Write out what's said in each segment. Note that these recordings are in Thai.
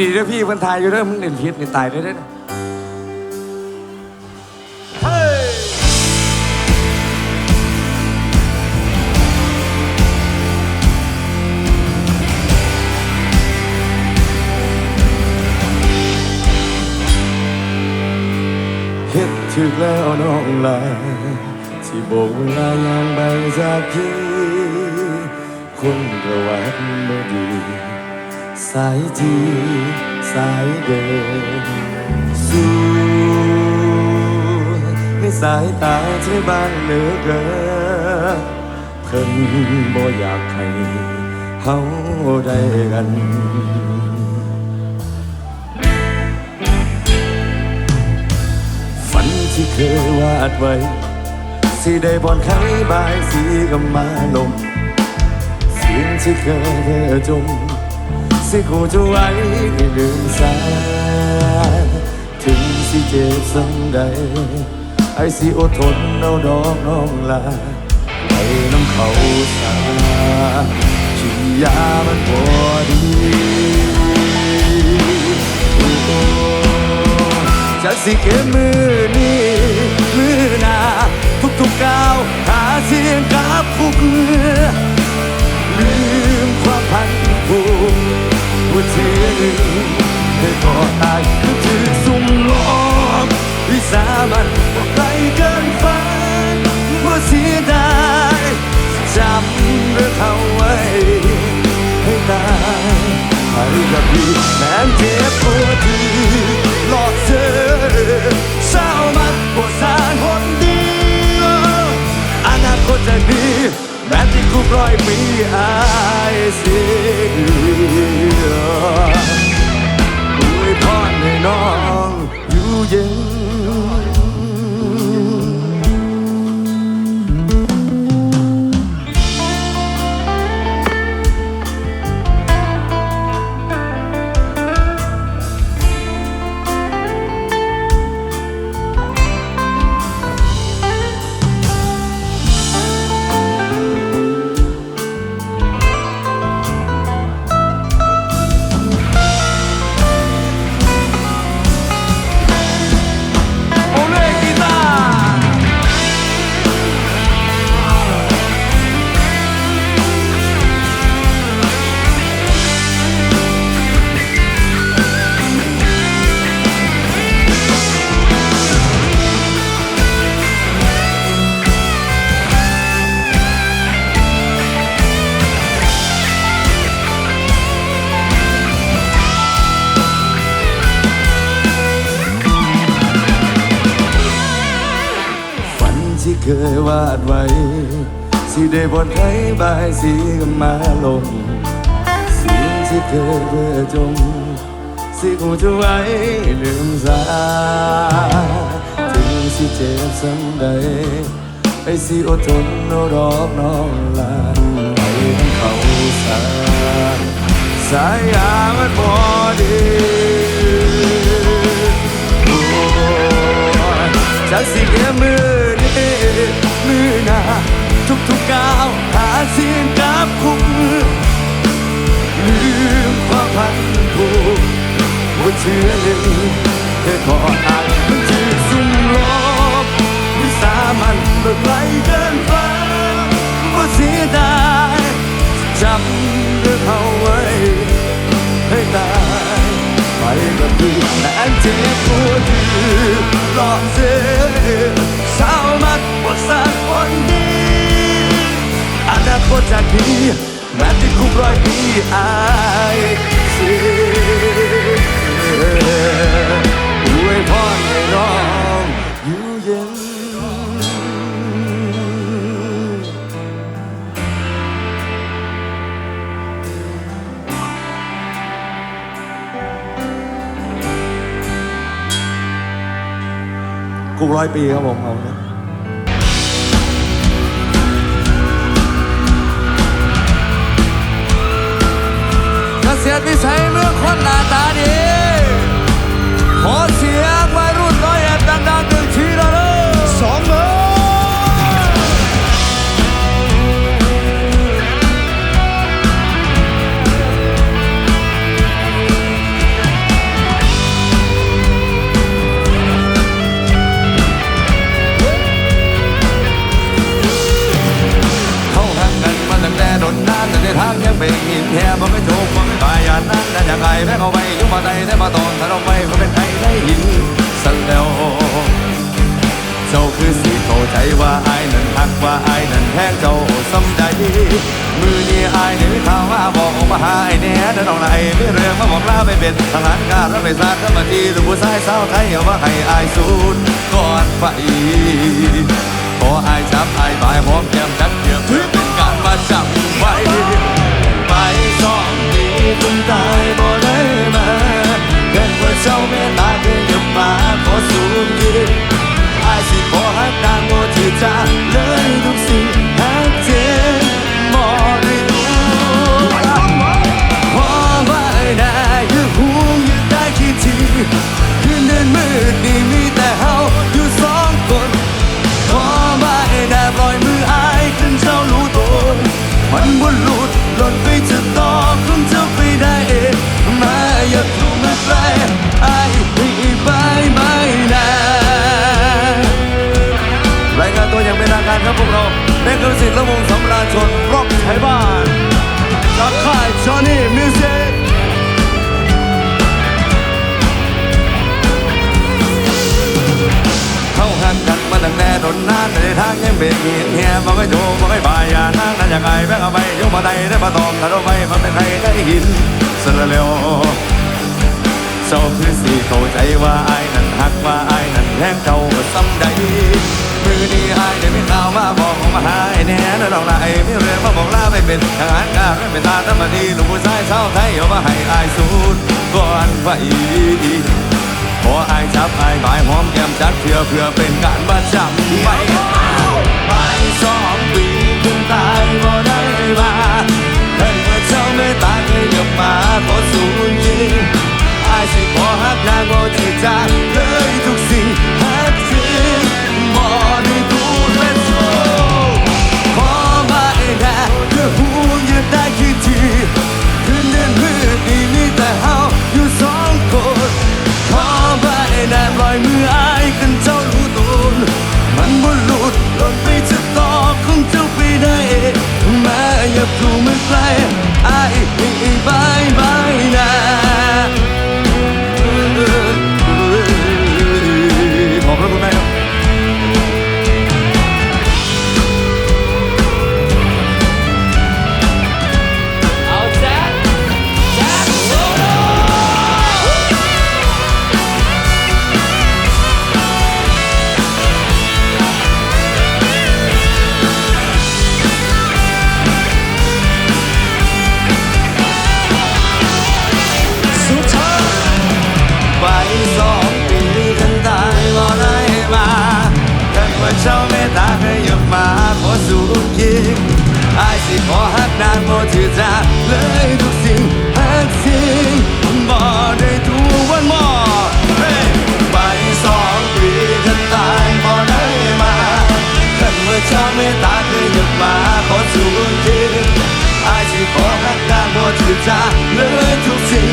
ดีด้อพี่เพิ่นทายอยู่ด้อมึงเล่นผิดนี่ตายได้อเด้อเฮ็ดถึกแล้วน้องลาที่โบกเวลายางไปจากพี่คนประวัติบ่ดี สายทีสายเดิน สู้ในสายตาเธอบางเหลือเกินเพิ่นบ่อยากให้เฮาได้กันฝันที่เคยวาดไว้ สิได้บอนไขบายสีกับมาลมเสียงที่เคยเธอจม สิกูจะไว้ให้ลืมสาถึงสิเจ็บสังใดไอ้สิอดทนเอาดอกน้องลาให้น้ำเขาสาฉีดยามันพอดีจากสิเก็บมือนี้มือหนาทุกๆก้าวหาเสียงกับคุกเมื่อลืมความพันผู กว่าเธอหนึ่งเธอก็ตายคือถือสุ่มหลอกวิสามันว่าไกลเกินฝันว่าเสียดายจำเรื่องเขาไว้ให้ตายให้กับพี่แม้เจ็บปวดที่หลอกเธอเศร้ามันปวดสา สิได้บนไข่บายสีกับมาลงเสียงที่เคยเพื่อจมสิกูจะไว้ลืมสาถึงสิเจ็บสังใดไอ้สิอดทนเอดอกน้องลาให้เขาสาสายยามันพอดีจากสิ่งแมือนี้มือหน้า ทุกๆก้าวหาเสียงกับคุกมือลืมความพันผูกว่าเชื่อหนึ่งเธอขออ่านมันจืดสุ่มลบวิสามันเมื่อไกลเกินฟ้าว่าเสียดายจำเรื่องเขาไว้ให้ตายไปกับพี่แม้เจ็บปวดที่หลอเสีย อนาคตจะดีแม้ที่คุกร้อยปีอายสียอวยพรให้น้องอยู่เย็นกุกร้อยปีครับผมเอาเนี่ย ดวิสัยเมื่องคนไหน มาใดได้มาตอนถ้าเราไม่ก็เป็นใครได้ยินสันแล้วเจ้าคือสิเข้าใจว่าอายนั้นหักว่าอายนั้นแพงเจ้าสำใดมือนี้อายนี่มีข่าวมาบอกมาหาไอ้แน่เดินออกไหนมีเรื่องมาบอกลาไม่เป็นทหารการรับไปซาดมาทีหรือผู้ชายสาวไทยเอาว่าให้อายสูดก่อนไปขออายจับอายบายหอมแก้มจัดเกือบเพื่อเป็นการมาจับไว้ คนตายบ่ได้มา เบ็ดเงียเฮียบอกให้โจบอกให้บายอย่านั่งนั่นอย่างไรแบกเอาไปยกมาได้ได้มาตอมถ้าเราไปมันเป็นใครได้ยินสละเร็วเจ้าคือสิเข้าใจว่าอายนั้นหักว่าอายนั้นแพงเจ้าซ้ำใดมือนี้อายได้มีข่าวมาบอกมาหาไอ้แน่นอนละไอ้มีเรื่องมาบอกลาไม่เป็นทหารการไม่เป็นตาธรรมดีลูกผู้ชายชาไทยเอามาให้อายสูดก่อนไปขออายจับอายบายหอมแก้มจัดเพื่อเพื่อเป็นการประจำไปไปสองปีคุณตายบ่ได้มาเฮ้ยเมื่อเจ้าไม่ตายเคยกลับมาขอสูญยิงอายสิขอหักนางโอที่จา สิขอหักนานบ่ที่จาเลยทุกสิ่งหักสิ่งบ่ได้ทุกวันมอเฮ้ไปสองปีกันตายบ่ได้มากันเมื่อเจ้าเมตตาเคยยกมาขอสู่ยิงอายสิขอหักนานบ่ถือจาเลยทุกสิ่ง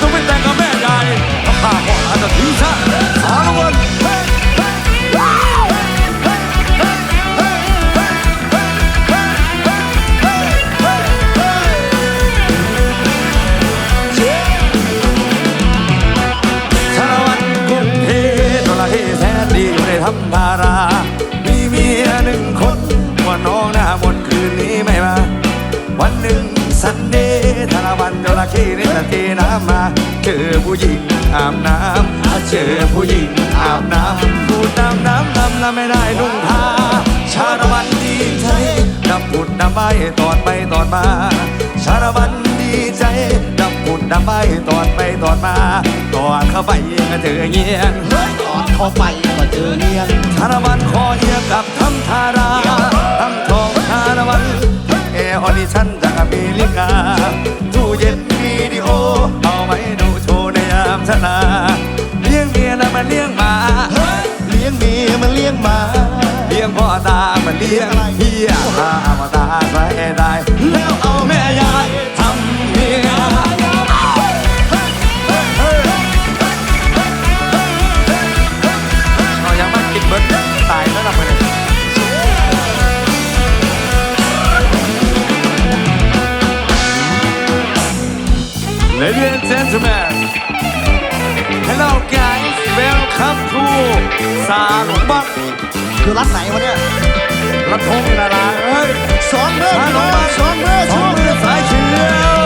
ต้วันาวันกุงเทพนาเทแท้ดีไม่ได้ทำภารา มีเมียหนึ่งคนว่าน้องหน้าหมดคืนนี้ไม่มา วันหนึ่งสันเดย์ธนวันจระเข้ในตะเกียน มา เจอผู้หญิงอาบน้ำเจอผู้หญิงอาบน้ำพูดน้ำน้ำน้ำแล้วไม่ได้นุ่งผ้าชาละวันดีใจดำหุดดำใบตอนไปตอนมา ชาละวันดีใจดำหุดดำใบตอนไปตอนมาตอนเข้าไปก็เจอเงี้ยตอนเข้าไปก็เจอเงี้ยชาละวันคอเอียกับทำทาราทำทองชาละวันเอร์ออดิชั่นจากอเมริกาตู้เย็น มันเลี้ยงเฮียตามาตาใส่ได้แล้วเอาแม่ยายทำเมียเงมากินเบิร์ดตายแล้วล่ะมันเลดี้และเซนท์แมน Hello guys welcome to สาหลงบัก อรัฐไหนวะเนี่ยรัฐทงนี่ละลเอ้ยสองมือสองมือสองมือสายเชียว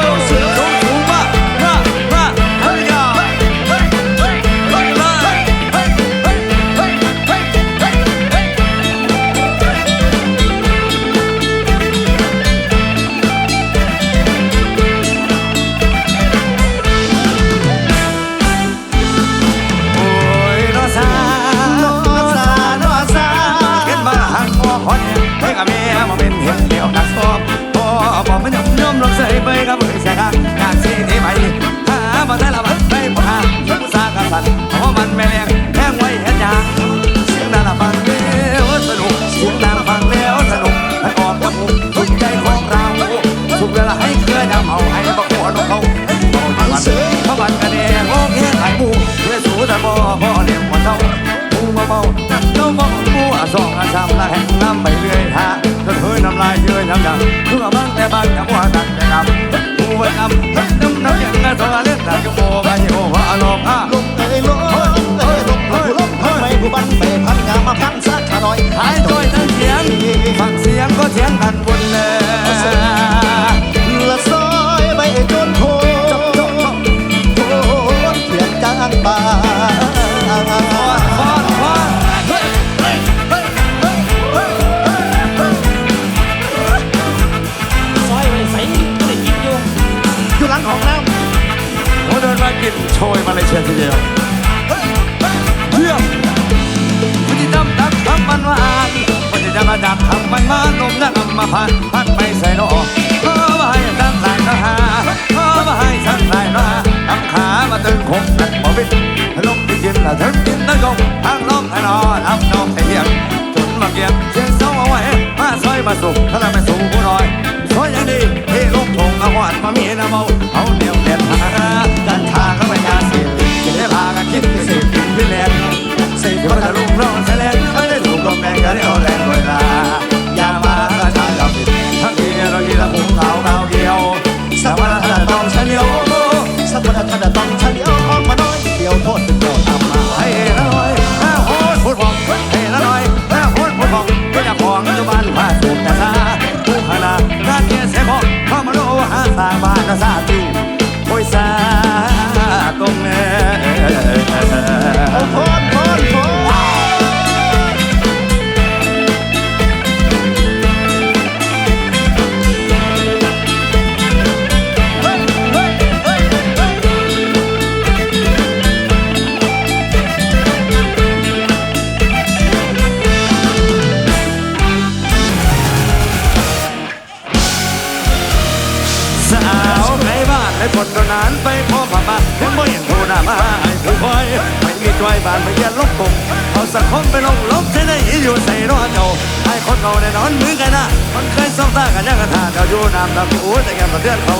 ามนับโอ้แต่งานมเดือนเขา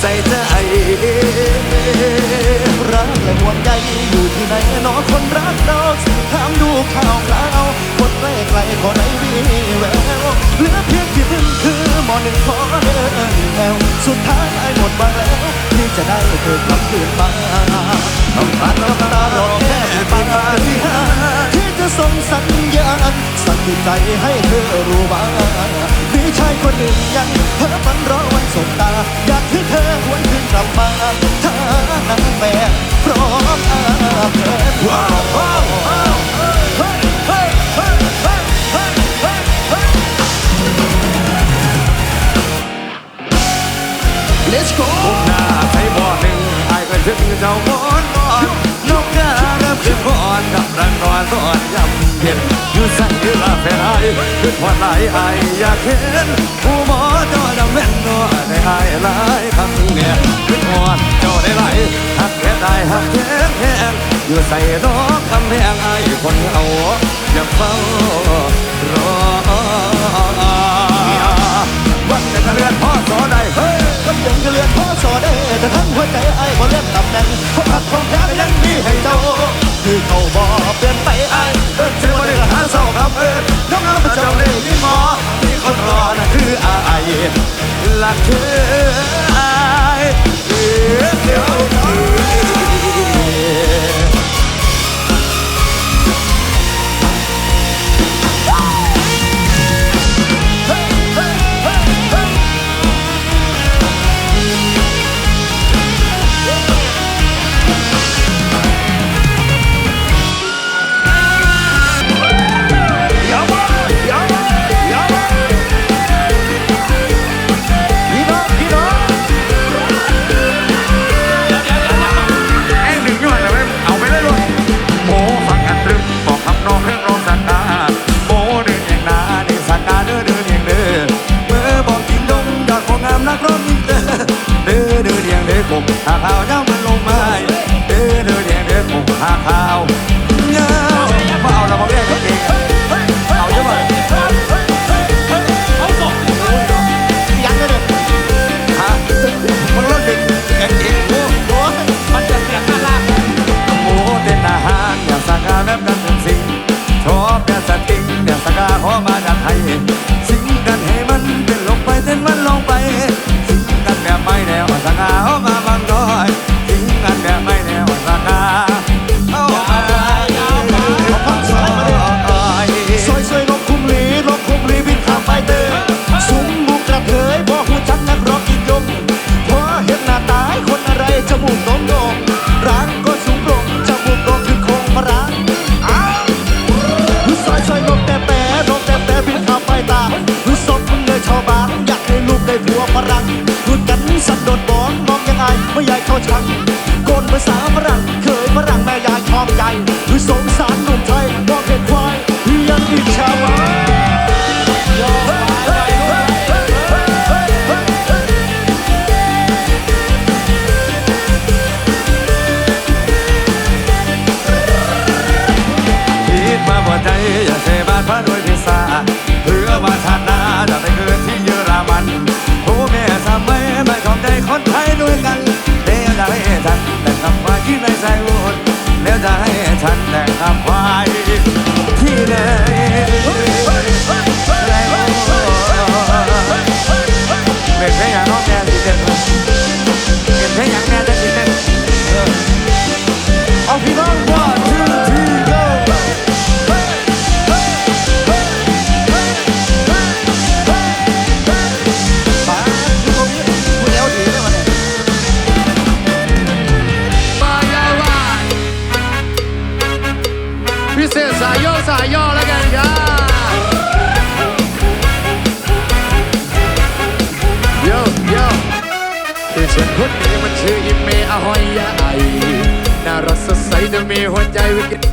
ใส่ใจรักและห่วงใยอยู่ที่ไหนน้องคนรักเราถามดูข่าวคราวคนใกล้ไกลคนไหนวีแววเหลือเพียงที่พึ่งคือหมอหนึ่งขอเดินแอวสุดท้ายไอ้หมดบางแล้วที่จะได้เกิดลัเคืนมาต้องการต้องารรอแค่ปาที่ห้า ส่งสัญญาณสั่งใจให้เธอรู้บ้ามีชายคนหนึ่งยังเพ้อมันรอวันสบตา อยากให้เธอวันคืนกลับมาถ้านางแม่พร้อมอาเพลิว้าวเลสโก้หน้าไทยบ่หนึ่งไอ้ก็ถึงเจ้าคน อนกับรังนอนตอนยำเย็นอยู่ใส่ลาแฟนไร้ขึ้นวันไหลไอ้อยากเห็นผู้หมอจอดำแม่นัวได้ไอ้หลายคำเนี่ยขึ้นวันจอได้ไหลหักแค่ได้หักแค่แห้งอยู่ใส่นอกคำแพงไอคนเอาอย่าเฝ้ารอวันแต่เรือนพอ เลือนพ่อโซเดแต่ทั้งหัวใจไอ้บ่เลื่อนตำแหน่งความหักความแค้นยังมีให้เจ้า คือเขาบอกเปลี่ยนไปไอ้เดินเชื่อมาเรื่องหาเศร้าครับ 还有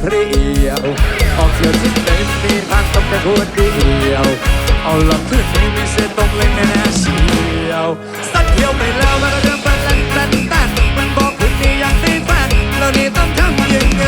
เรียวออกเสียงที่เต็มมีทางต้องแต่หัวเดียวเอาลำพื้นนี้มีเส้นตรงเล็กแน่เสียวสั้นเที่ยวไปแล้วมันเริ่มเป็นแลนแลนแลนมันบอกคืนนี่อย่างไม่แฟนเรานี่ต้องทำยังไง